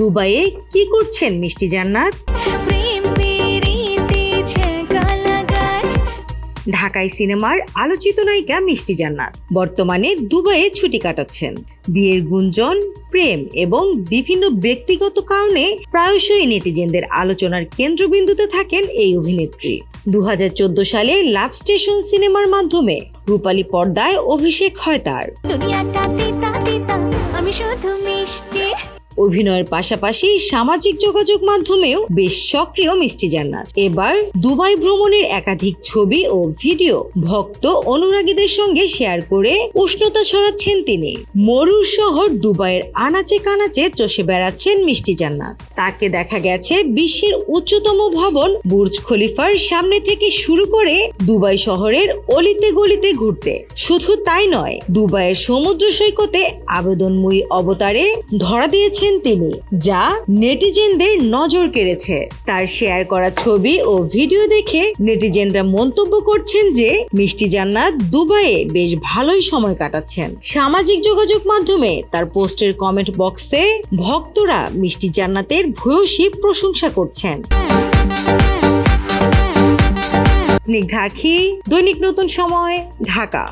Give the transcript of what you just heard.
দুবাইয়ে কি করছেন মিষ্টি জান্নাত? ঢাকাই সিনেমার আলোচিত নায়িকা মিষ্টি জান্নাত বর্তমানে দুবাইয়ে ছুটি কাটাচ্ছেন। বিয়ের গুঞ্জন প্রেম এবং বিভিন্ন ব্যক্তিগত কারণে প্রায়শই নেটিজেনদের আলোচনার কেন্দ্রবিন্দুতে থাকেন এই অভিনেত্রী। দু হাজার চোদ্দ সালে লাভ স্টেশন সিনেমার মাধ্যমে রূপালী পর্দায় অভিষেক হয় তার। আমি শুধু মিষ্টি অভিনয়ের পাশাপাশি সামাজিক যোগাযোগ মাধ্যমেও বেশ সক্রিয় মিষ্টি জান্নাত। এবার দুবাই ভ্রমণের একাধিক ছবি ও ভিডিও ভক্ত অনুরাগীদের সঙ্গে শেয়ার করে উষ্ণতা ছড়াচ্ছেন তিনি। মরুর শহর দুবাইয়ের আনাচে কানাচে চষে বেড়াচ্ছেন মিষ্টি জান্নাত। তাকে দেখা গেছে বিশ্বের উচ্চতম ভবন বুর্জ খলিফার সামনে থেকে শুরু করে দুবাই শহরের অলিতে গলিতে ঘুরতে। শুধু তাই নয়, দুবাইয়ের সমুদ্র সৈকতে আবেদনময়ী অবতারে ধরা দিয়েছেন তিনি, যা নেটিজেনদের নজর কেড়েছে। তার শেয়ার করা ছবি ও ভিডিও দেখে নেটিজেনরা মন্তব্য করছেন যে, মিষ্টি জান্নাত দুবাইয়ে বেশ ভালোই সময় কাটাচ্ছেন। সামাজিক যোগাযোগ মাধ্যমে তার পোস্টের কমেন্ট বক্সে ভক্তরা মিষ্টি জান্নাতের ভূয়সী প্রশংসা করছেন। স্নিগ্ধা আখি দৈনিক নতুন সময়, ঢাকা।